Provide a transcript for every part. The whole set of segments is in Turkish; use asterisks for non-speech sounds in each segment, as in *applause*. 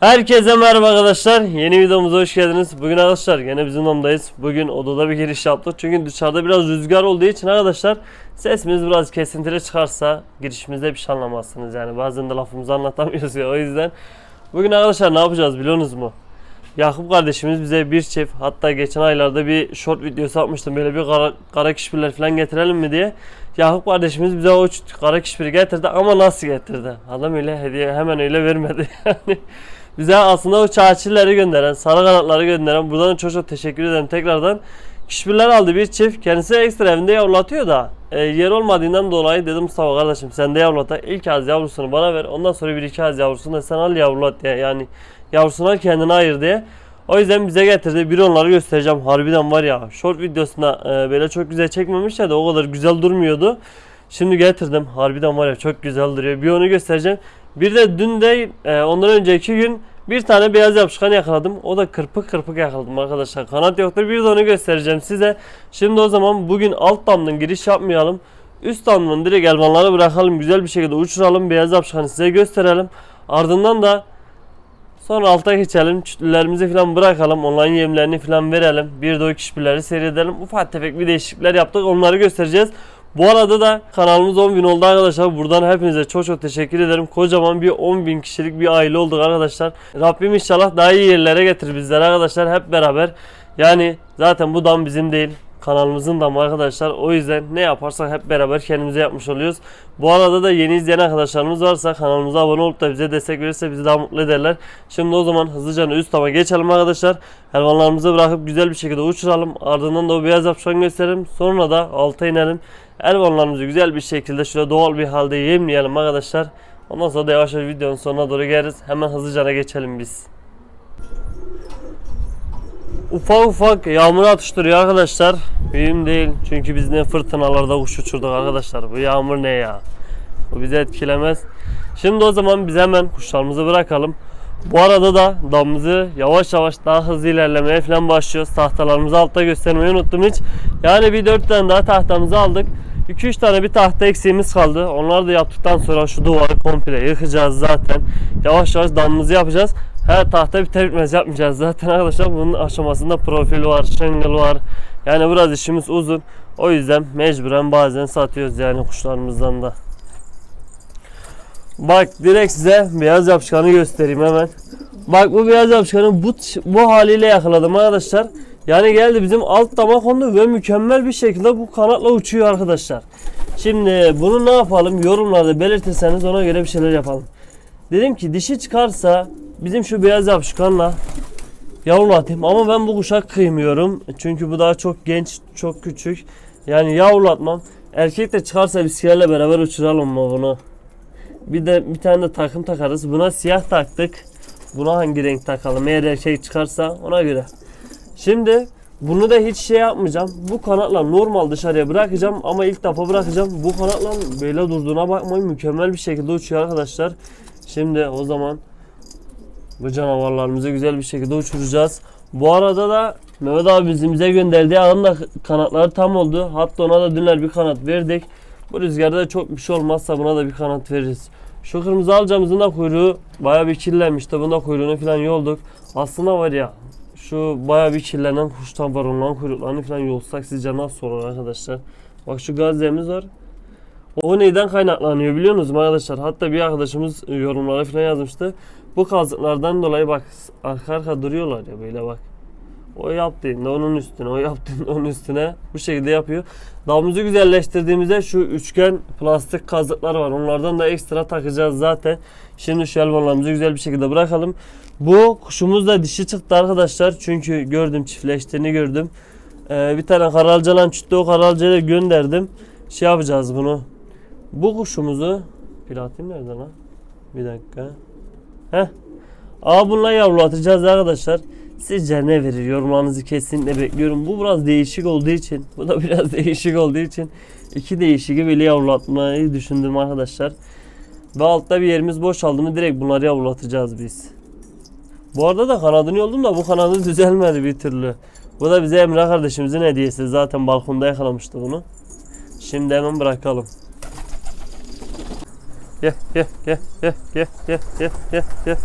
Herkese merhaba arkadaşlar. Yeni videomuza hoş geldiniz. Bugün arkadaşlar yine bizim odadayız. Bugün odada bir giriş yaptık. Çünkü dışarıda biraz rüzgar olduğu için arkadaşlar sesimiz biraz kesintili çıkarsa girişimizde bir şey anlamazsınız. Yani bazen de lafımızı anlatamıyoruz ya o yüzden. Bugün arkadaşlar ne yapacağız biliyorsunuz mu? Yakup kardeşimiz bize bir çift hatta geçen aylarda bir short videosu atmıştım böyle bir kara, kara kişbirler falan getirelim mi diye. Yakup kardeşimiz bize o kara kişbiri getirdi ama nasıl getirdi? Adam öyle hediye hemen öyle vermedi *laughs* yani. Bize aslında o çarçilleri gönderen, sarı kanatları gönderen buradan çok çok teşekkür ederim tekrardan. Kişbirler aldı bir çift. Kendisi ekstra evinde yavrulatıyor da e, yer olmadığından dolayı dedim Mustafa kardeşim sen de yavrulat. İlk az yavrusunu bana ver. Ondan sonra bir iki az yavrusunu da sen al yavrulat diye. Yani yavrusunu al kendine ayır diye. O yüzden bize getirdi. Bir onları göstereceğim. Harbiden var ya short videosunda e, böyle çok güzel çekmemiş ya da o kadar güzel durmuyordu. Şimdi getirdim. Harbiden var ya çok güzel duruyor. Bir onu göstereceğim. Bir de dün de e, ondan önceki gün bir tane beyaz yapışkan yakaladım. O da kırpık kırpık yakaladım arkadaşlar. Kanat yoktur. Bir de onu göstereceğim size. Şimdi o zaman bugün alt damdan giriş yapmayalım. Üst damdan direkt elmanları bırakalım. Güzel bir şekilde uçuralım. Beyaz yapışkanı size gösterelim. Ardından da Sonra alta geçelim. Çütlülerimizi falan bırakalım. Onların yemlerini falan verelim. Bir de o kişileri seyredelim. Ufak tefek bir değişiklikler yaptık. Onları göstereceğiz. Bu arada da kanalımız 10.000 oldu arkadaşlar. Buradan hepinize çok çok teşekkür ederim. Kocaman bir 10.000 kişilik bir aile olduk arkadaşlar. Rabbim inşallah daha iyi yerlere getirir bizleri arkadaşlar hep beraber. Yani zaten bu dam bizim değil. Kanalımızın damı arkadaşlar. O yüzden ne yaparsak hep beraber kendimize yapmış oluyoruz. Bu arada da yeni izleyen arkadaşlarımız varsa kanalımıza abone olup da bize destek verirse bizi daha mutlu ederler. Şimdi o zaman hızlıca üst tava geçelim arkadaşlar. Hayvanlarımızı bırakıp güzel bir şekilde uçuralım. Ardından da o beyaz yapışan gösterelim. Sonra da alta inelim. Elvanlarımızı güzel bir şekilde şöyle doğal bir halde yemleyelim arkadaşlar. Ondan sonra da yavaş yavaş videonun sonuna doğru geliriz. Hemen hızlıca geçelim biz. Ufak ufak yağmur atıştırıyor arkadaşlar. Mühim değil. Çünkü biz ne fırtınalarda kuş uçurduk arkadaşlar. Bu yağmur ne ya? Bu bizi etkilemez. Şimdi o zaman biz hemen kuşlarımızı bırakalım. Bu arada da damımızı yavaş yavaş daha hızlı ilerlemeye falan başlıyoruz. Tahtalarımızı altta göstermeyi unuttum hiç. Yani bir 4 tane daha tahtamızı aldık. 2-3 tane bir tahta eksiğimiz kaldı. Onları da yaptıktan sonra şu duvarı komple yıkacağız zaten. Yavaş yavaş damımızı yapacağız. Her tahta biter bitmez yapmayacağız zaten *laughs* arkadaşlar. Bunun aşamasında profil var, şıngıl var. Yani biraz işimiz uzun. O yüzden mecburen bazen satıyoruz yani kuşlarımızdan da. Bak direkt size beyaz yapışkanı göstereyim hemen. Bak bu beyaz yapışkanı bu, bu haliyle yakaladım arkadaşlar. Yani geldi bizim alt dama kondu ve mükemmel bir şekilde bu kanatla uçuyor arkadaşlar. Şimdi bunu ne yapalım yorumlarda belirtirseniz ona göre bir şeyler yapalım. Dedim ki dişi çıkarsa bizim şu beyaz yapışkanla yavrulatayım ama ben bu kuşa kıymıyorum. Çünkü bu daha çok genç, çok küçük. Yani yavrulatmam. Erkek de çıkarsa bir siyahla beraber uçuralım mı bunu? Bir de bir tane de takım takarız. Buna siyah taktık. Buna hangi renk takalım? Eğer erkek çıkarsa ona göre. Şimdi bunu da hiç şey yapmayacağım. Bu kanatla normal dışarıya bırakacağım ama ilk defa bırakacağım. Bu kanatla böyle durduğuna bakmayın. Mükemmel bir şekilde uçuyor arkadaşlar. Şimdi o zaman bu canavarlarımızı güzel bir şekilde uçuracağız. Bu arada da Mehmet abi bizimize gönderdiği ağın da kanatları tam oldu. Hatta ona da dünler bir kanat verdik. Bu rüzgarda da çok bir şey olmazsa buna da bir kanat veririz. Şu kırmızı alacağımızın da kuyruğu baya bir kirlenmişti. Bunda kuyruğunu falan yolduk. Aslında var ya şu baya bir kirlenen kuştan var onların kuyruklarını falan yolsak sizce nasıl olur arkadaşlar? Bak şu gazemiz var. O neyden kaynaklanıyor biliyor musunuz arkadaşlar? Hatta bir arkadaşımız yorumlara falan yazmıştı. Bu kazıklardan dolayı bak arka arka duruyorlar ya böyle bak. O yaptığında onun üstüne, o yaptığında onun üstüne bu şekilde yapıyor. Damımızı güzelleştirdiğimizde şu üçgen plastik kazıklar var. Onlardan da ekstra takacağız zaten. Şimdi şu elmalarımızı güzel bir şekilde bırakalım. Bu kuşumuz da dişi çıktı arkadaşlar. Çünkü gördüm çiftleştiğini gördüm. Ee, bir tane karalcalan çıktı. O karalcayı gönderdim. Şey yapacağız bunu. Bu kuşumuzu platin nerede lan? Bir dakika. Heh. Aa bununla yavrulatacağız arkadaşlar. Sizce ne verir? Yorumlarınızı kesinlikle bekliyorum. Bu biraz değişik olduğu için, bu da biraz *laughs* değişik olduğu için iki değişiki böyle yavrulatmayı düşündüm arkadaşlar. Ve altta bir yerimiz boşaldı mı direkt bunları yavrulatacağız biz. Bu arada da kanadını yoldum da bu kanadı *laughs* düzelmedi bir türlü. Bu da bize Emre kardeşimizin hediyesi. Zaten balkonda yakalamıştı bunu. Şimdi hemen bırakalım. Gel gel gel gel gel gel gel gel gel.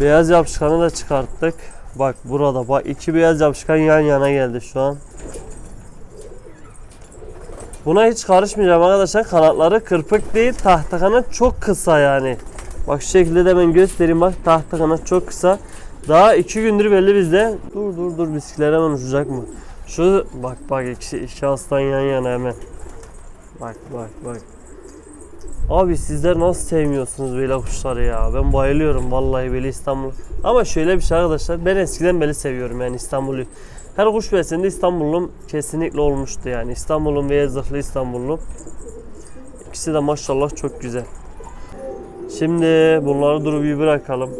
Beyaz yapışkanı da çıkarttık. Bak burada bak iki beyaz yapışkan yan yana geldi şu an. Buna hiç karışmayacağım arkadaşlar. Kanatları kırpık değil. Tahta kanat çok kısa yani. Bak şu şekilde de ben göstereyim bak. Tahta kanat çok kısa. Daha iki gündür belli bizde. Dur dur dur bisiklet hemen uçacak mı? Şu bak bak iki, iki aslan yan yana hemen. Bak bak bak. Abi sizler nasıl sevmiyorsunuz böyle kuşları ya? Ben bayılıyorum vallahi böyle İstanbul. Ama şöyle bir şey arkadaşlar. Ben eskiden beri seviyorum yani İstanbul'u. Her kuş besinde İstanbul'um kesinlikle olmuştu yani. İstanbul'um ve Yazıklı İstanbul'um. İkisi de maşallah çok güzel. Şimdi bunları durup bir bırakalım.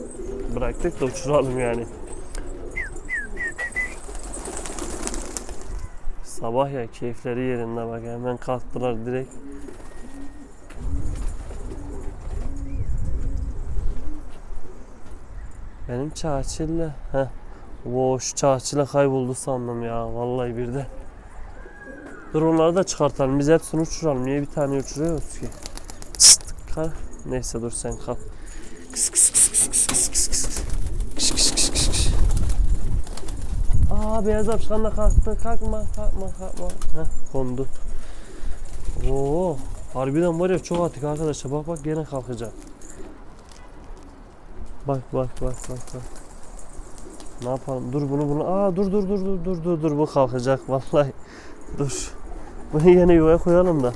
Bıraktık da uçuralım yani. Sabah ya keyifleri yerinde bak hemen kalktılar direkt. Benim çağçille. Heh. Oo, şu çağçile kayboldu sandım ya. Vallahi bir de. Dur onları da çıkartalım. Biz hepsini uçuralım. Niye bir tane uçuruyoruz ki? Çıt, kal. Neyse dur sen kal. Kıs kıs kıs kıs kıs kıs kıs kıs. Kış kış kış kış kış. Aa beyaz apşan da kalktı. Kalkma kalkma kalkma. Heh kondu. Oo harbiden var ya çok atik arkadaşlar. Bak bak gene kalkacak. Bak bak bak bak bak. Ne yapalım? Dur bunu bunu. Aa dur dur dur dur dur dur dur bu kalkacak vallahi. Dur. Bunu yine yuvaya koyalım da.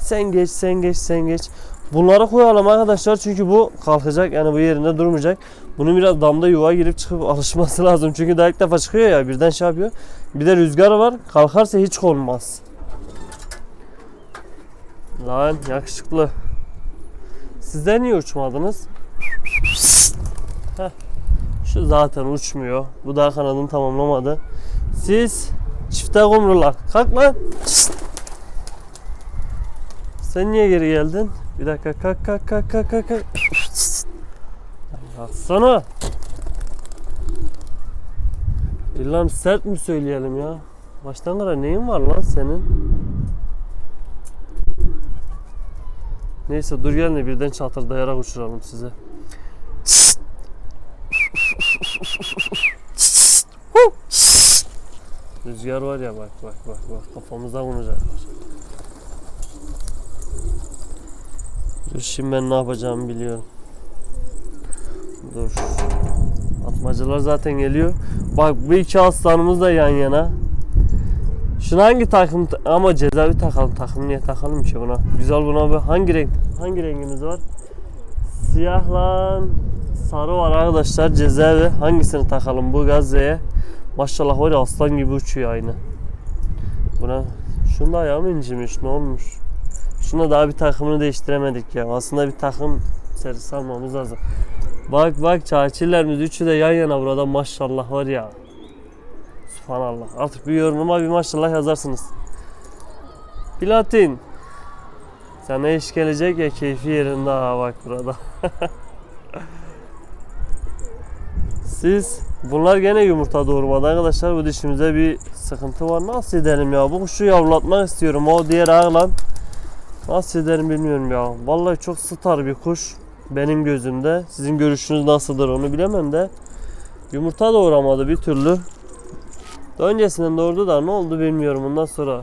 Sen geç sen geç sen geç. Bunları koyalım arkadaşlar çünkü bu kalkacak yani bu yerinde durmayacak. Bunun biraz damda yuva girip çıkıp *laughs* alışması lazım. Çünkü daha ilk defa çıkıyor ya birden şey yapıyor. Bir de rüzgar var. Kalkarsa hiç olmaz. Lan yakışıklı. Sizler niye uçmadınız? Heh. Şu zaten uçmuyor. Bu daha kanadını tamamlamadı. Siz çifte kumrular. Kalk lan. Şşt. Sen niye geri geldin? Bir dakika kalk kalk kalk kalk kalk. kalk. Kalksana. İlhan sert mi söyleyelim ya? Baştan kadar neyin var lan senin? Neyse dur gelin de birden çatırdayarak uçuralım size. Rüzgar var ya bak bak bak bak kafamıza vuracaklar. Şimdi ben ne yapacağımı biliyorum. Dur. Atmacılar zaten geliyor. Bak bu iki aslanımız da yan yana. Şuna hangi takım ama cezavi takalım. Takım niye takalım ki buna? Güzel buna bir hangi renk hangi rengimiz var? Siyahla sarı var arkadaşlar cezaevi. Hangisini takalım bu Gazze'ye? Maşallah var ya aslan gibi uçuyor aynı. Buna şunda ayağı mı incimiş ne olmuş? Şuna daha bir takımını değiştiremedik ya. Aslında bir takım serisi almamız lazım. Bak bak çağçilerimiz üçü de yan yana burada maşallah var ya. Subhanallah. Artık bir yorumuma bir maşallah yazarsınız. Platin. Sana iş gelecek ya keyfi yerinde ha bak burada. *laughs* Siz bunlar gene yumurta doğurmadı arkadaşlar. Bu dişimize bir sıkıntı var. Nasıl edelim ya? Bu kuşu yavrulatmak istiyorum. O diğer ağlan. Nasıl ederim bilmiyorum ya. Vallahi çok star bir kuş. Benim gözümde. Sizin görüşünüz nasıldır onu bilemem de. Yumurta doğuramadı bir türlü. Daha öncesinden doğurdu da ne oldu bilmiyorum ondan sonra.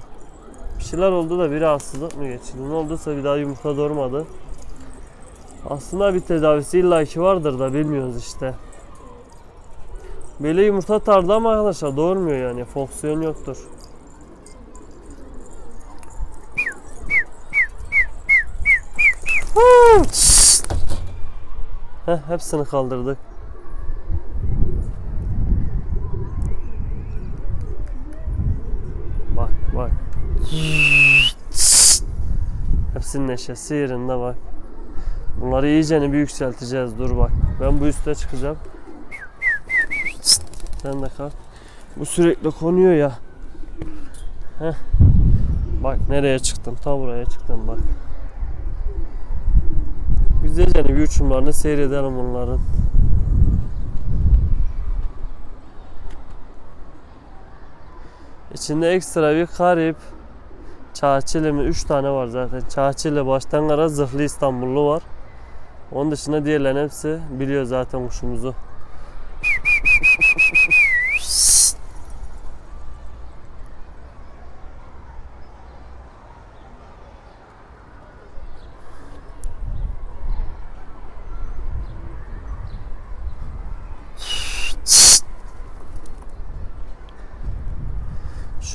Bir şeyler oldu da bir rahatsızlık mı geçirdi? Ne olduysa bir daha yumurta doğurmadı. Aslında bir tedavisi illaki vardır da bilmiyoruz işte. Böyle yumurta tardı ama arkadaşlar doğurmuyor yani. Fonksiyon yoktur. Heh, hepsini kaldırdık. Bak bak. Hepsinin neşesi yerinde bak. Bunları iyicene bir yükselteceğiz. Dur bak. Ben bu üste çıkacağım. Sen de kal. Bu sürekli konuyor ya. Heh. Bak nereye çıktım? Ta buraya çıktım bak. Güzelce bir uçumlarını seyredelim onların. İçinde ekstra bir karip. Çağçili mi? 3 tane var zaten. Çağçili baştan kara zırhlı İstanbullu var. Onun dışında diğerlerin hepsi biliyor zaten kuşumuzu.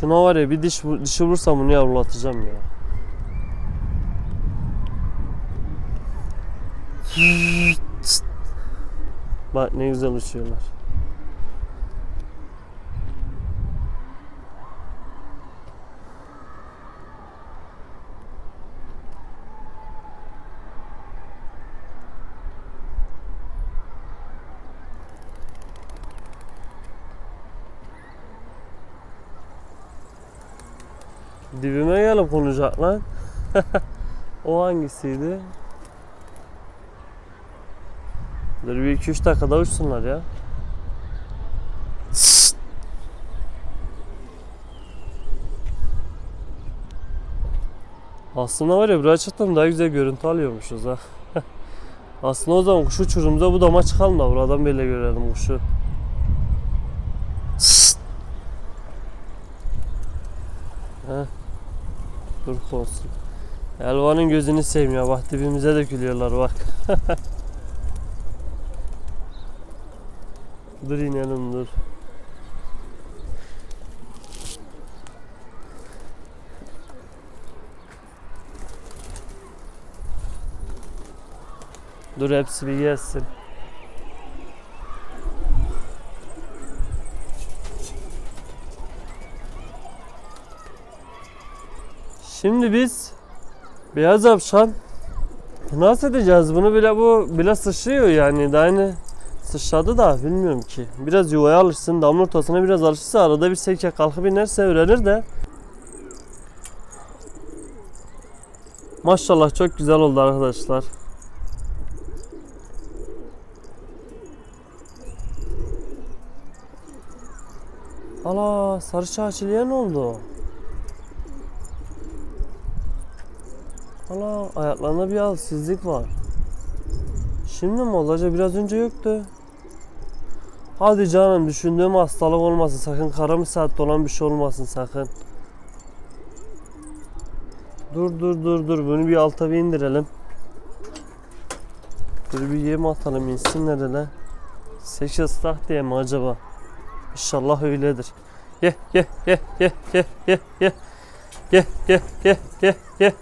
Şuna var ya bir diş dişi vurursam bunu yavrulatacağım ya. Bak ne güzel uçuyorlar. Dibime gelip konacak lan. *laughs* o hangisiydi? Dur bir iki üç dakikada uçsunlar ya. Aslında var ya buraya çıktım daha güzel görüntü alıyormuşuz ha. *laughs* Aslında o zaman kuş uçurumda bu dama çıkalım da buradan böyle görelim kuşu. Dur olsun. Elvanın gözünü ya. Bak dibimize dökülüyorlar bak. *laughs* dur inelim dur. Dur hepsi bir gelsin. Şimdi biz beyaz apşan nasıl edeceğiz bunu bile bu bile sıçrıyor yani daha yeni sıçradı da bilmiyorum ki. Biraz yuvaya alışsın damla ortasına biraz alışırsa arada bir seke kalkıp inerse öğrenir de. Maşallah çok güzel oldu arkadaşlar. Ala sarı çağçılığa ne oldu? Ala ayaklarında bir halsizlik var. Şimdi mi olacak? Biraz önce yoktu. Hadi canım düşündüğüm hastalık olmasın sakın. Kara mı saatte olan bir şey olmasın sakın. Dur dur dur dur bunu bir alta bir indirelim. Dur bir yem atalım insinler hele. Sekiz ıslak diye mi acaba? İnşallah öyledir. Ye ye ye ye ye ye ye. Ye ye ye ye ye.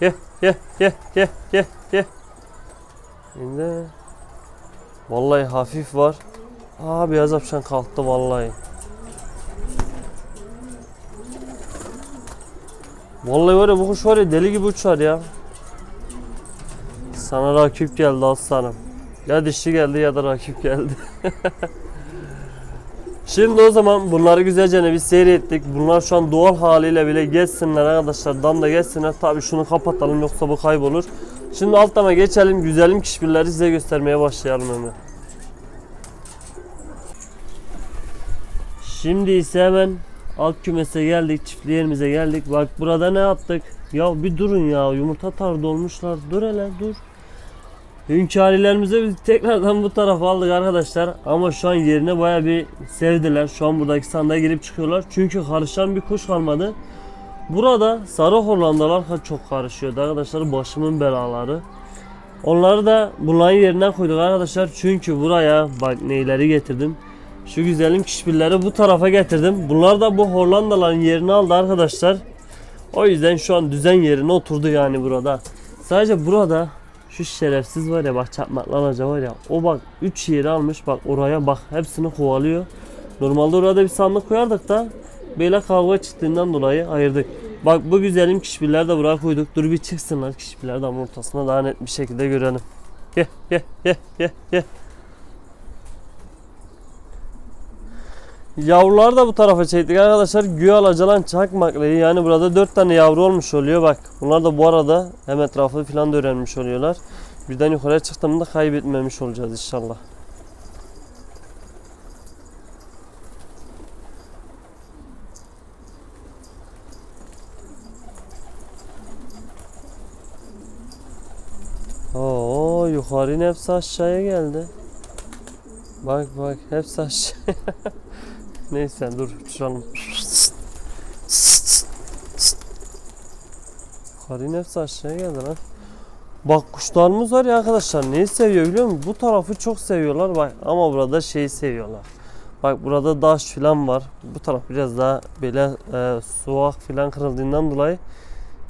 Ye ye ye ye ye ye. Şimdi Vallahi hafif var. Aa beyaz apşan kalktı vallahi. Vallahi var ya bu kuş var ya deli gibi uçar ya. Sana rakip geldi aslanım. Ya dişi geldi ya da rakip geldi. *laughs* Şimdi o zaman bunları güzelce bir seyrettik. Bunlar şu an doğal haliyle bile geçsinler arkadaşlar. Damda geçsinler. Tabii şunu kapatalım yoksa bu kaybolur. Şimdi altlama geçelim. Güzelim kişbirleri size göstermeye başlayalım hemen. Şimdi ise hemen alt kümese geldik. Çiftliğimize geldik. Bak burada ne yaptık? Ya bir durun ya. Yumurta tar dolmuşlar. Dur hele dur. Hünkârilerimizi biz tekrardan bu tarafa aldık arkadaşlar. Ama şu an yerine baya bir sevdiler. Şu an buradaki sandığa girip çıkıyorlar. Çünkü karışan bir kuş kalmadı. Burada sarı Hollandalar çok karışıyordu arkadaşlar. Başımın belaları. Onları da bunların yerine koyduk arkadaşlar. Çünkü buraya bak neyleri getirdim. Şu güzelim kişbilleri bu tarafa getirdim. Bunlar da bu Hollandaların yerini aldı arkadaşlar. O yüzden şu an düzen yerine oturdu yani burada. Sadece burada şu şerefsiz var ya bak çakmaklanacak var ya. O bak 3 yeri almış bak oraya bak hepsini kovalıyor. Normalde orada bir sandık koyardık da böyle kavga çıktığından dolayı ayırdık. Bak bu güzelim kişbileri de buraya koyduk. Dur bir çıksınlar kişbiler de ortasına daha net bir şekilde görelim. Gel gel gel gel gel. Yavrular da bu tarafa çektik arkadaşlar. Güya alacalan çakmaklayı yani burada 4 tane yavru olmuş oluyor bak. Bunlar da bu arada hem etrafı falan da öğrenmiş oluyorlar. Birden yukarıya çıktığımda kaybetmemiş olacağız inşallah. Oo Karin hepsi aşağıya geldi. Bak bak hepsi aşağıya. *laughs* Neyse dur uçuralım. Karin hepsi aşağıya geldi lan. Bak kuşlarımız var ya arkadaşlar neyi seviyor biliyor musun? Bu tarafı çok seviyorlar bak ama burada şeyi seviyorlar. Bak burada daş filan var. Bu taraf biraz daha böyle e, suak filan kırıldığından dolayı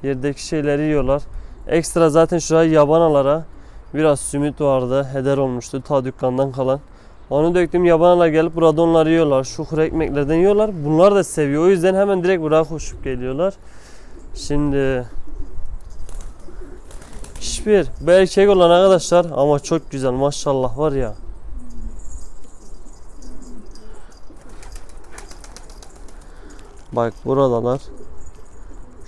yerdeki şeyleri yiyorlar. Ekstra zaten şuraya yabanalara biraz sümit vardı. Heder olmuştu ta dükkandan kalan. Onu döktüm yabanalar gelip burada onları yiyorlar. Şu kuru ekmeklerden yiyorlar. Bunlar da seviyor. O yüzden hemen direkt buraya koşup geliyorlar. Şimdi Hiçbir. Bu erkek olan arkadaşlar ama çok güzel maşallah var ya. Bak buradalar.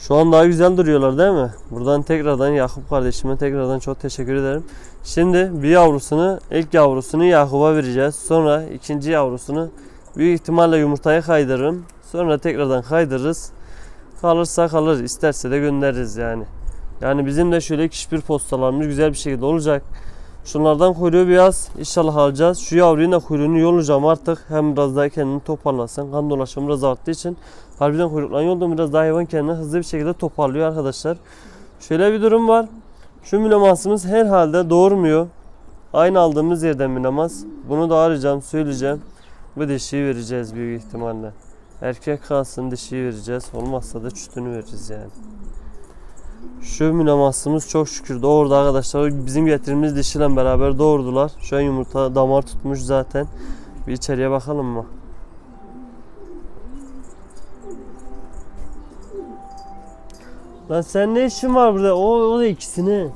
Şu an daha güzel duruyorlar değil mi? Buradan tekrardan Yakup kardeşime tekrardan çok teşekkür ederim. Şimdi bir yavrusunu, ilk yavrusunu Yakup'a vereceğiz. Sonra ikinci yavrusunu büyük ihtimalle yumurtaya kaydırırım. Sonra tekrardan kaydırırız. Kalırsa kalır, isterse de göndeririz yani. Yani bizim de şöyle kişbir postalarımız güzel bir şekilde olacak. Şunlardan kuyruğu biraz inşallah alacağız. Şu yavrunun da kuyruğunu yollayacağım artık. Hem biraz daha kendini toparlasın. Kan dolaşımı biraz arttığı için harbiden kuyruklan yoldum. Biraz daha hayvan kendini hızlı bir şekilde toparlıyor arkadaşlar. Şöyle bir durum var. Şu mülemasımız herhalde doğurmuyor. Aynı aldığımız yerden mülemaz. Bunu da arayacağım, söyleyeceğim. Bu dişiyi vereceğiz büyük ihtimalle. Erkek kalsın dişiyi vereceğiz. Olmazsa da çütünü veririz yani. Şu mülemasımız çok şükür doğurdu arkadaşlar. Bizim getirdiğimiz dişiyle beraber doğurdular. Şu an yumurta damar tutmuş zaten. Bir içeriye bakalım mı? Lan sen ne işin var burada? O, o da ikisini.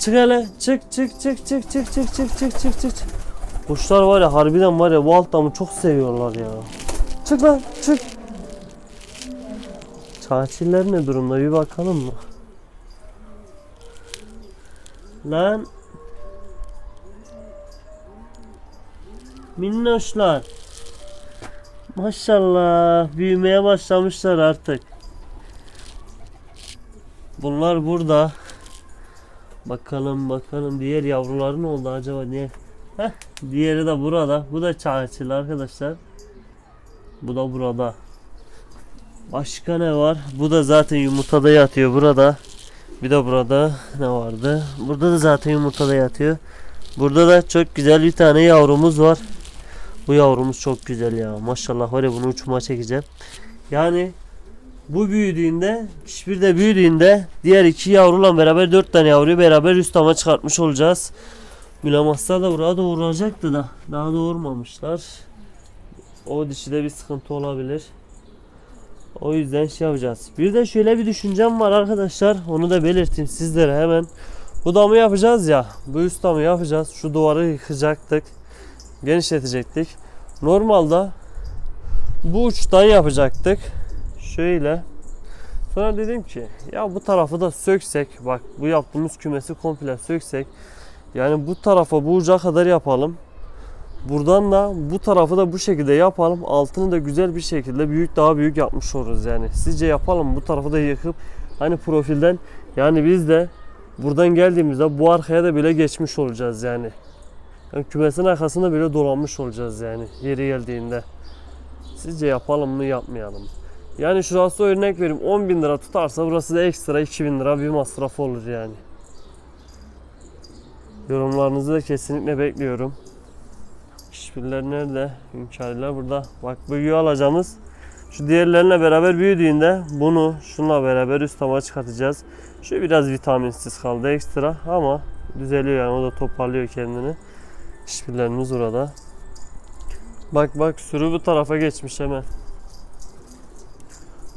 Çık hele. Çık çık çık çık çık çık çık çık çık çık. Kuşlar var ya harbiden var ya bu alt damı çok seviyorlar ya. Çık lan çık. Çağçiller ne durumda bir bakalım mı? Lan. Minnoşlar. Maşallah büyümeye başlamışlar artık. Bunlar burada. Bakalım bakalım diğer yavruları ne oldu acaba niye? Heh, diğeri de burada. Bu da çağçılı arkadaşlar. Bu da burada. Başka ne var? Bu da zaten yumurtada yatıyor burada. Bir de burada ne vardı? Burada da zaten yumurtada yatıyor. Burada da çok güzel bir tane yavrumuz var. Bu yavrumuz çok güzel ya. Maşallah var ya bunu uçuma çekeceğim. Yani bu büyüdüğünde, hiçbir de büyüdüğünde diğer iki yavruyla beraber dört tane yavruyu beraber üst tama çıkartmış olacağız. Mülemazlar da burada doğuracaktı da. Daha doğurmamışlar. O dişide bir sıkıntı olabilir. O yüzden şey yapacağız. Bir de şöyle bir düşüncem var arkadaşlar. Onu da belirteyim sizlere hemen. Bu damı yapacağız ya. Bu üst damı yapacağız. Şu duvarı yıkacaktık. Genişletecektik. Normalde bu uçtan yapacaktık. Şöyle. Sonra dedim ki ya bu tarafı da söksek. Bak bu yaptığımız kümesi komple söksek. Yani bu tarafa bu uca kadar yapalım. Buradan da bu tarafı da bu şekilde yapalım. Altını da güzel bir şekilde büyük daha büyük yapmış oluruz yani. Sizce yapalım bu tarafı da yıkıp hani profilden yani biz de buradan geldiğimizde bu arkaya da bile geçmiş olacağız yani. yani kümesin arkasında bile dolanmış olacağız yani yeri geldiğinde. Sizce yapalım mı yapmayalım mı? Yani şurası örnek vereyim 10 bin lira tutarsa burası da ekstra 2000 lira bir masraf olur yani. Yorumlarınızı da kesinlikle bekliyorum. Hiçbirler nerede? Hünkârlar burada. Bak büyüğü alacağımız. Şu diğerlerine beraber büyüdüğünde bunu şunla beraber üst tava çıkartacağız. Şu biraz vitaminsiz kaldı ekstra ama düzeliyor yani o da toparlıyor kendini. Hiçbirlerimiz orada. Bak bak sürü bu tarafa geçmiş hemen.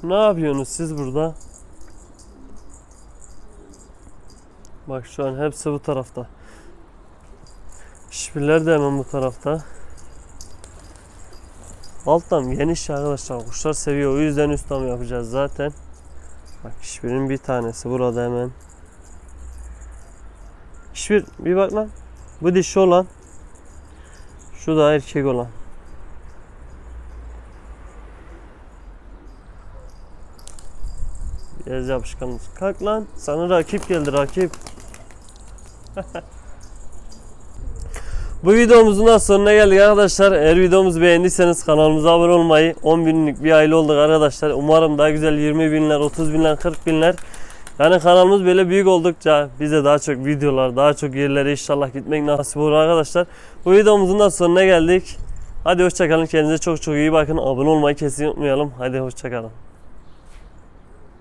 Ne yapıyorsunuz siz burada? Bak şu an hepsi bu tarafta. Şifirler de hemen bu tarafta. Alttan geniş arkadaşlar. Kuşlar seviyor. O yüzden üst tam yapacağız zaten. Bak şifirin bir tanesi burada hemen. Şifir bir bak lan. Bu dişi olan. Şu da erkek olan. Biraz yapışkanız. Kalk lan. Sana rakip geldi rakip. *laughs* Bu videomuzun da sonuna geldik arkadaşlar. Eğer videomuzu beğendiyseniz kanalımıza abone olmayı 10 binlik bir aile olduk arkadaşlar. Umarım daha güzel 20 binler, 30 binler, 40 binler. Yani kanalımız böyle büyük oldukça bize daha çok videolar, daha çok yerlere inşallah gitmek nasip olur arkadaşlar. Bu videomuzun da sonuna geldik. Hadi hoşçakalın. Kendinize çok çok iyi bakın. Abone olmayı kesin unutmayalım. Hadi hoşçakalın.